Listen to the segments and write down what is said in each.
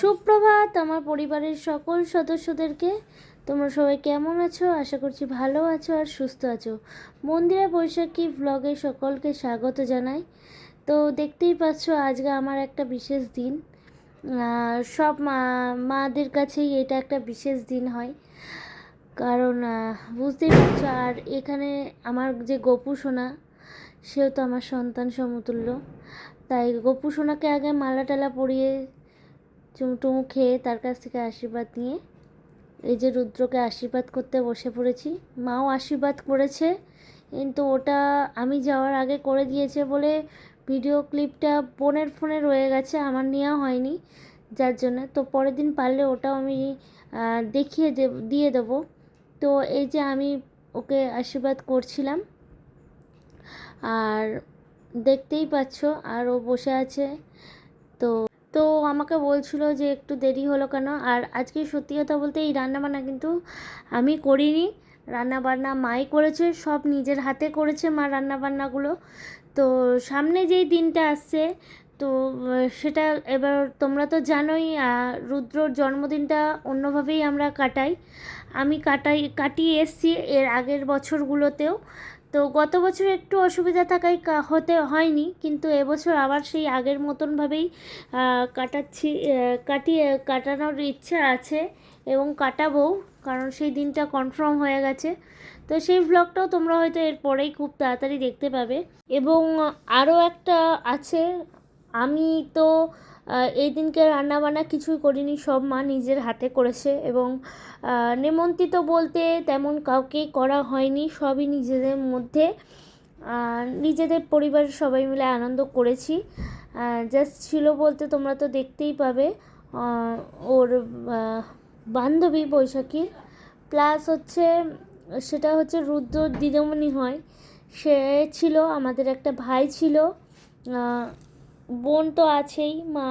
সুপ্রভাত আমার পরিবারের সকল সদস্যদেরকে। তোমরা সবাই কেমন আছো? আশা করছি ভালো আছো আর সুস্থ আছো। মন্দিরা বৈশাখী ব্লগে সকলকে স্বাগত জানাই। তো দেখতেই পাচ্ছ আজকে আমার একটা বিশেষ দিন। সব মা, মাদের কাছেই এটা একটা বিশেষ দিন হয়। কারণ বুঝতেই পারছ আর এখানে আমার যে গপু সোনা, সেও তো আমার সন্তান সমতুল্য। তাই গপু সোনাকে আগে মালা টালা পরিয়ে চুমটুমু খেয়ে তার কাছ থেকে আশীর্বাদ নিয়ে এই যে রুদ্রকে আশীর্বাদ করতে বসে পড়েছি, মাও আশীর্বাদ করেছে, কিন্তু ওটা আমি যাওয়ার আগে করে দিয়েছে বলে ভিডিও ক্লিপটা বোনের ফোনে রয়ে গেছে, আমার নেওয়া হয়নি, যার জন্য তো পরের দিন পারলে ওটাও আমি দেখিয়ে দেব দিয়ে দেবো। তো এই যে আমি ওকে আশীর্বাদ করছিলাম, আর দেখতেই পাচ্ছ, আর ও বসে আছে, তো তো আমাকে বলছিল যে একটু দেরি হলো কেন? আর আজকে সত্যি কথা বলতে এই রান্নাবান্না কিন্তু আমি করিনি। রান্নাবান্না মাই করেছে, সব নিজের হাতে করেছে মা রান্নাবান্নাগুলো। তো সামনে যেই দিনটা আসছে, তো সেটা এবার তোমরা তো জানোই রুদ্রর জন্মদিনটা অন্যভাবেই আমরা কাটাই। আমি কাটাই, কাটিয়ে এসছি এর আগের বছরগুলোতেও। তো গত বছর একটু অসুবিধা থাকায় হতে হয়নি, কিন্তু এবছর আবার সেই আগের মতনভাবেই কাটাচ্ছি কাটিয়ে কাটানোর ইচ্ছা আছে এবং কাটাবো, কারণ সেই দিনটা কনফার্ম হয়ে গেছে। তো সেই ভ্লগটাও তোমরা হয়তো এরপরেই খুব তাড়াতাড়ি দেখতে পাবে। এবং আরও একটা আছে, আমি তো এই দিনকে রান্নাবান্না কিছুই করিনি, সব মা নিজের হাতে করেছে এবং নেমন্ত্রিত বলতে তেমন কাউকেই করা হয়নি, সবই নিজেদের মধ্যে নিজেদের পরিবারের সবাই মিলে আনন্দ করেছি। জাস্ট ছিল বলতে তোমরা তো দেখতেই পাবে ওর বান্ধবী বৈশাখীর। প্লাস হচ্ছে, সেটা হচ্ছে রুদ্র দিদমণি হয়, সে ছিল আমাদের একটা ভাই ছিল বোন তো আছেই, মা।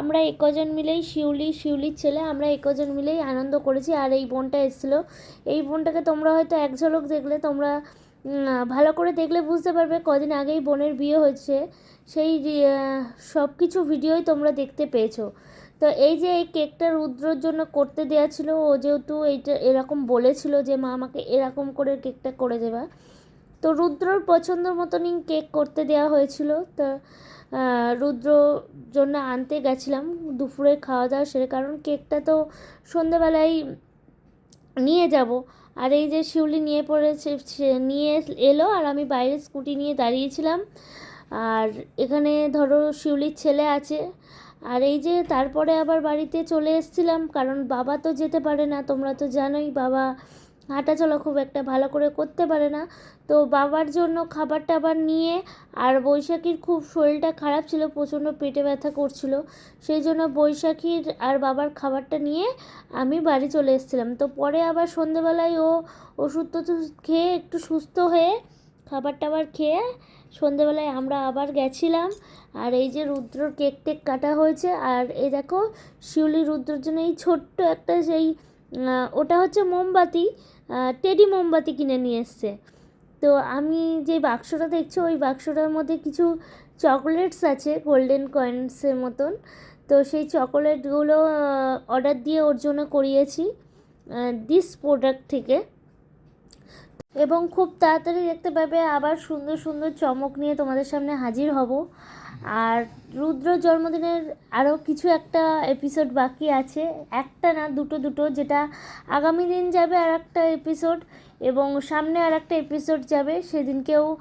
আমরা একজন মিলেই শিউলি, শিউলির ছেলে, আমরা একজন মিলেই আনন্দ করেছি। আর এই বোনটা এসেছিল। এই বোনটাকে তোমরা হয়তো এক ঝলক দেখলে, তোমরা ভালো করে দেখলে বুঝতে পারবে কদিন আগেই বোনের বিয়ে হয়েছে। সেই সব কিছু ভিডিওই তোমরা দেখতে পেয়েছ। তো এই যে এই কেকটা রুদ্রর জন্য করতে দেওয়া ছিল, ও যেহেতু এইটা এরকম বলেছিল যে, মা, আমাকে এরকম করে কেকটা করে দেবা। তো রুদ্রর পছন্দ মতনই কেক করতে দেওয়া হয়েছিল। তা রুদ্র জন্য আনতে গেছিলাম দুপুরে খাওয়া দাওয়া সেরে, কারণ কেকটা তো সন্ধেবেলায় নিয়ে যাব। আর এই যে শিউলি নিয়ে পড়েছে নিয়ে এলো আর আমি বাইরে স্কুটি নিয়ে দাঁড়িয়েছিলাম। আর এখানে ধরো শিউলির ছেলে আছে। আর এই যে তারপরে আবার বাড়িতে চলে এসেছিলাম, কারণ বাবা তো যেতে পারে না, তোমরা তো জানোই বাবা হাঁটাচলা খুব একটা ভালো করে করতে পারে না। তো বাবার জন্য খাবার টাবার নিয়ে আর বৈশাখীর খুব শরীরটা খারাপ ছিল, প্রচণ্ড পেটে ব্যথা করছিল। সেই জন্য বৈশাখীর আর বাবার খাবারটা নিয়ে আমি বাড়ি চলে এসেছিলাম। তো পরে আবার সন্ধেবেলায় ও ওষুধ টষুধ খেয়ে একটু সুস্থ হয়ে খাবার টাবার খেয়ে সন্ধেবেলায় আমরা আবার গেছিলাম। আর এই যে রুদ্রর কেক টেক কাটা হয়েছে আর এই দেখো, শিউলি রুদ্রর জন্য এই ছোট্ট একটা সেই ওটা হচ্ছে মোমবাতি। টেডি মোমবাতি কিনে নিয়ে এসছে। তো আমি যে বাক্সটা দেখছি, ওই বাক্সটার মধ্যে কিছু চকলেটস আছে, গোল্ডেন কয়েন্সের মতন। তো সেই চকোলেটগুলো অর্ডার দিয়ে ওর জন্য করিয়েছি দিস প্রোডাক্ট থেকে। এবং খুব তাড়াতাড়ি দেখতে পাবে, আবার সুন্দর সুন্দর চমক নিয়ে তোমাদের সামনে হাজির হব। আর রুদ্র জন্মদিনের আরও কিছু একটা এপিসোড বাকি আছে। একটা না, দুটো দুটো, যেটা আগামী দিন যাবে আর একটা এপিসোড এবং সামনে আর একটা এপিসোড যাবে। সেদিনকেও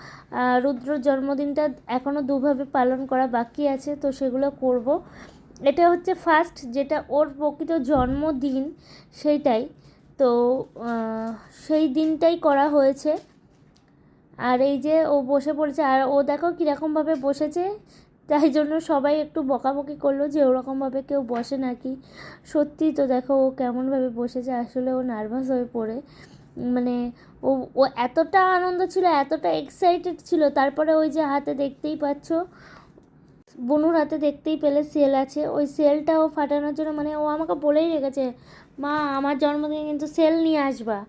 রুদ্র জন্মদিনটা এখনও দুভাবে পালন করা বাকি আছে, তো সেগুলো করব। এটা হচ্ছে ফার্স্ট যেটা ওর প্রকৃত জন্মদিন, সেইটাই। তো সেই দিনটাই করা হয়েছে। আর এই যে ও বসে পড়েছে, আর ও দেখো কীরকমভাবে বসেছে। তাই জন্য সবাই একটু বকাবকি করল যে ওরকমভাবে কেউ বসে নাকি? সত্যি তো দেখো, ও কেমনভাবে বসেছে, আসলে ও নার্ভাস হয়ে পড়ে। মানে ও ও এতটা আনন্দ ছিল, এতটা এক্সাইটেড ছিল, তারপরে ওই যে হাতে দেখতেই পাচ্ছ, বনুর হাতে দেখতেই পেলে সেল আছে। ওই সেলটাও ফাটানোর জন্য মানে ও আমাকে বলেই রেখেছে মা, আমার জন্মদিনে কিন্তু সেল নিয়ে আসবা।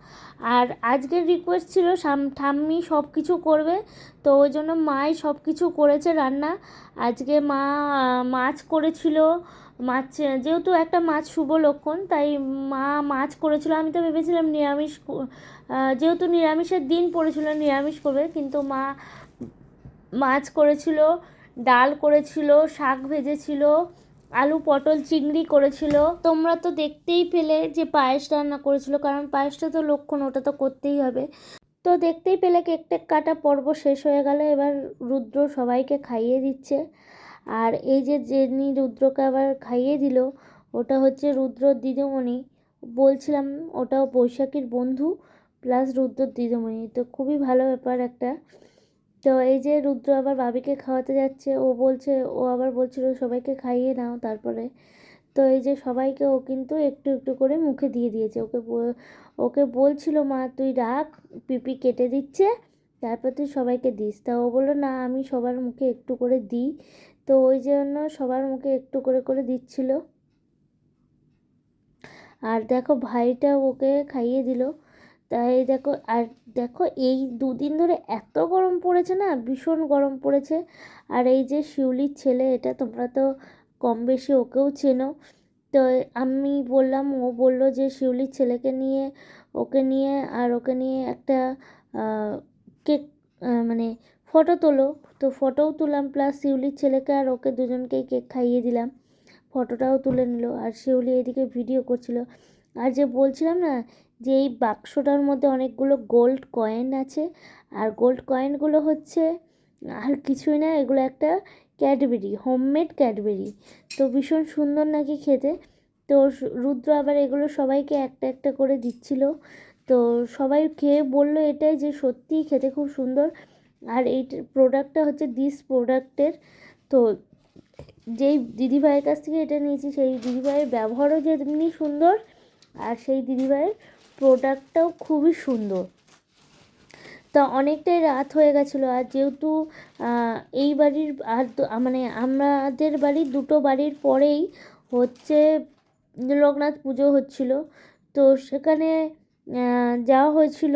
আর আজকের রিকোয়েস্ট ছিল ঠাম্মি সব কিছু করবে, তো ওই জন্য মাই সব কিছু করেছে রান্না। আজকে মা, মাছ করেছিল, মাছ, যেহেতু একটা মাছ শুভ লক্ষণ, তাই মা মাছ করেছিল। আমি তো ভেবেছিলাম নিরামিষ যেহেতু নিরামিষের দিন পড়েছিল, নিরামিষ করবে, কিন্তু মা মাছ করেছিল, ডাল করেছিল, শাক ভেজেছিল আলু, পটল, চিংড়ি করেছিল। তোমরা তো দেখতেই পেলে যে পায়েস রান্না করেছিল, কারণ পায়েসটা তো লক্ষণ, ওটা তো করতেই হবে। তো দেখতেই পেলে কেক টেক কাটা পর্ব শেষ হয়ে গেল, এবার রুদ্র সবাইকে খাইয়ে দিচ্ছে। আর এই যে জেনি রুদ্রকে আবার খাইয়ে দিল, ওটা হচ্ছে রুদ্রর দিদিমণি। বলছিলাম, ওটাও বৈশাখীর বন্ধু, প্লাস রুদ্রর দিদিমণি। তো খুবই ভালো ব্যাপার একটা। তো এই যে রুদ্র আবার বাবিকে খাওয়াতে যাচ্ছে, ও বলছে, ও আবার বলছিল সবাইকে খাইয়ে নাও তারপরে। তো এই যে সবাইকে ও কিন্তু একটু একটু করে মুখে দিয়ে দিয়েছে। ওকে ওকে বলছিল, মা, তুই রাখ, পিপি কেটে দিচ্ছে, তারপর তুই সবাইকে দিস। তা ও বলল, না, আমি সবার মুখে একটু করে দিই। তো ওই জন্য সবার মুখে একটু করে করে দিচ্ছিল। আর দেখো ভাইটা ওকে খাইয়ে দিল। তাই দেখো, আর দেখো এই দুদিন ধরে এত গরম পড়েছে না, ভীষণ গরম পড়েছে। আর এই যে শিউলির ছেলে, এটা তোমরা তো কম বেশি ওকেও চেনো। তো আমি বললাম, ও বলল যে শিউলির ছেলেকে নিয়ে, ওকে নিয়ে, আর ওকে নিয়ে একটা কেক মানে ফটো তোলো। তো ফটোও তুললাম, প্লাস শিউলির ছেলেকে আর ওকে দুজনকেই কেক খাইয়ে দিলাম। ফটোটাও তুলে নিল, আর শিউলি এদিকে ভিডিও করছিল। আর যে বলছিলাম না যে এই বাক্সটার মধ্যে অনেকগুলো গোল্ড কয়েন আছে। আর গোল্ড কয়েনগুলো হচ্ছে, আর কিছুই না, এগুলো একটা ক্যাডবেরি হোমমেড ক্যাডবেরি তো ভীষণ সুন্দর নাকি খেতে। তো রুদ্র আবার এগুলো সবাইকে একটা একটা করে দিচ্ছিল। তো সবাই খেয়ে বলল এটাই যে সত্যিই খেতে খুব সুন্দর। আর এই প্রোডাক্টটা হচ্ছে দিস প্রোডাক্টের তো যেই দিদিভাইয়ের কাছ থেকে এটা নিয়েছি, সেই দিদিভাইয়ের ব্যবহারও যেমনি সুন্দর, আর সেই দিদিভাইয়ের প্রোডাক্টটাও খুবই সুন্দর। তা অনেকটাই রাত হয়ে গেছিল আর যেহেতু এই বাড়ির আর মানে আমাদের বাড়ির দুটো বাড়ির পরেই হচ্ছে লোকনাথ পুজো হচ্ছিল। তো সেখানে যাওয়া হয়েছিল।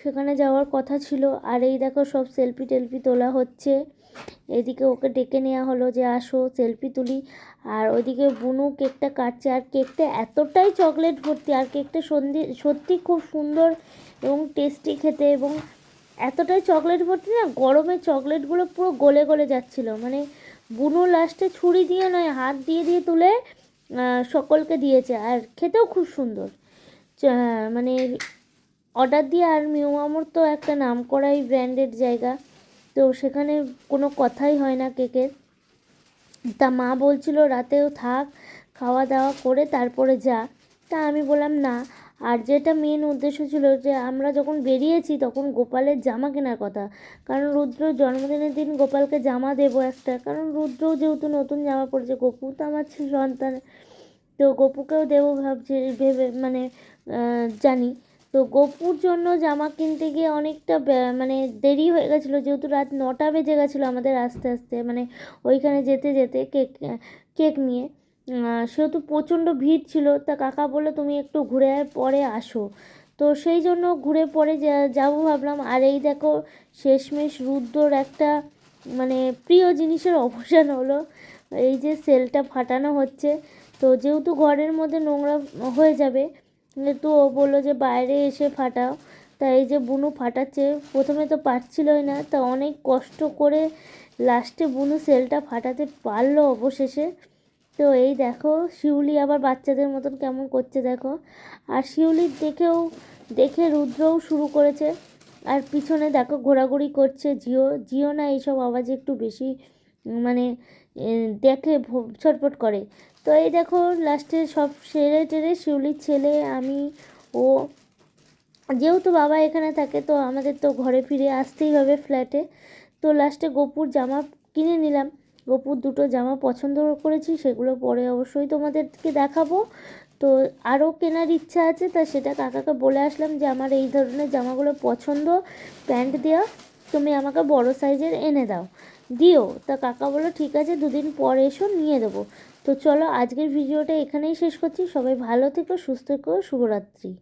সেখানে যাওয়ার কথা ছিল। আর এই দেখো সব সেলফি টেলফি তোলা হচ্ছে। এদিকে ওকে ডেকে নেওয়া হলো যে, আসো সেলফি তুলি। আর ওইদিকে বুনু কেকটা কাটছে। আর কেকটা এতটাই চকলেট ভর্তি, আর কেকটা সন্ধি, সত্যি খুব সুন্দর এবং টেস্টি খেতে এবং এতটাই চকলেট ভর্তি না, গরমে চকলেটগুলো পুরো গলে গলে যাচ্ছিল। মানে বুনু লাস্টে ছুরি দিয়ে নয়, হাত দিয়ে দিয়ে তুলে সকলকে দিয়েছে। আর খেতেও খুব সুন্দর। মানে অর্ডার দিয়ে আর মিউ মামুর তো একটা নাম করাই ব্র্যান্ডেড জায়গা। তো সেখানে কোনো কথাই হয় না কেকের। তা মা বলছিল, রাতেও থাক, খাওয়া দাওয়া করে তারপরে যা। তা আমি বললাম, না। আর যেটা মেন উদ্দেশ্য ছিল যে, আমরা যখন বেরিয়েছি তখন গোপালের জামা কেনার কথা। কারণ রুদ্র জন্মদিনের দিন গোপালকে জামা দেবো একটা। কারণ রুদ্রও যেহেতু নতুন জামা পড়েছে গপু তো আমার সন্তান। তো গপুকেও দেবো ভাবছি, ভেবে মানে জানি। তো গপুর জন্য জামা কিনতে গিয়ে অনেকটা মানে দেরি হয়ে গেছিল, যেহেতু রাত নটা বেজে গেছিল আমাদের আস্তে আস্তে মানে ওইখানে যেতে যেতে কেক কেক নিয়ে। সেহেতু প্রচণ্ড ভিড় ছিল, তা কাকা বলল, তুমি একটু ঘুরে পরে আসো। তো সেই জন্য ঘুরে পরে যাব ভাবলাম। আর এই দেখো, শেষমেশ রুদ্রর একটা মানে প্রিয় জিনিসের অবসান হলো, এই যে সেলটা ফাটানো হচ্ছে। তো যেহেতু ঘরের মধ্যে নোংরা হয়ে যাবে তো ও বলল যে বাইরে এসে ফাটাও। তা এই যে বুনু ফাটাচ্ছে, প্রথমে তো পারছিলই না, তা অনেক কষ্ট করে লাস্টে বুনু সেলটা ফাটাতে পারল অবশেষে। তো এই দেখো, শিউলি আবার বাচ্চাদের মতন কেমন করছে দেখো। আর শিউলির দেখেও, দেখে রুদ্রও শুরু করেছে। আর পিছনে দেখো, ঘোরাঘুরি করছে জিও। জিও না এইসব আওয়াজে একটু বেশি মানে দেখে ছটফট করে। তো এই দেখো, লাস্টে সব সেরে টেরে শিউলির ছেলে, আমি, ও, যেহেতু বাবা এখানে থাকে, তো আমাদের তো ঘরে ফিরে আসতেই হবে ফ্ল্যাটে। তো লাস্টে গোপুর জামা কিনে নিলাম। গোপুর দুটো জামা পছন্দ করেছি, সেগুলো পরে অবশ্যই তোমাদেরকে দেখাবো। তো আরও কেনার ইচ্ছা আছে, তা সেটা কাকাকে বলে আসলাম যে, আমার এই ধরনের জামাগুলো পছন্দ, প্যান্ট দেওয়া তুমি আমাকে বড় সাইজের এনে দাও। দিও। তা কাকা বলো ঠিক আছে, দুদিন পর এসো, নিয়ে দেবো। তো চলো, আজকের ভিডিওটা এখানেই শেষ করছি। সবাই ভালো থেকো, সুস্থ থেকো, শুভরাত্রি।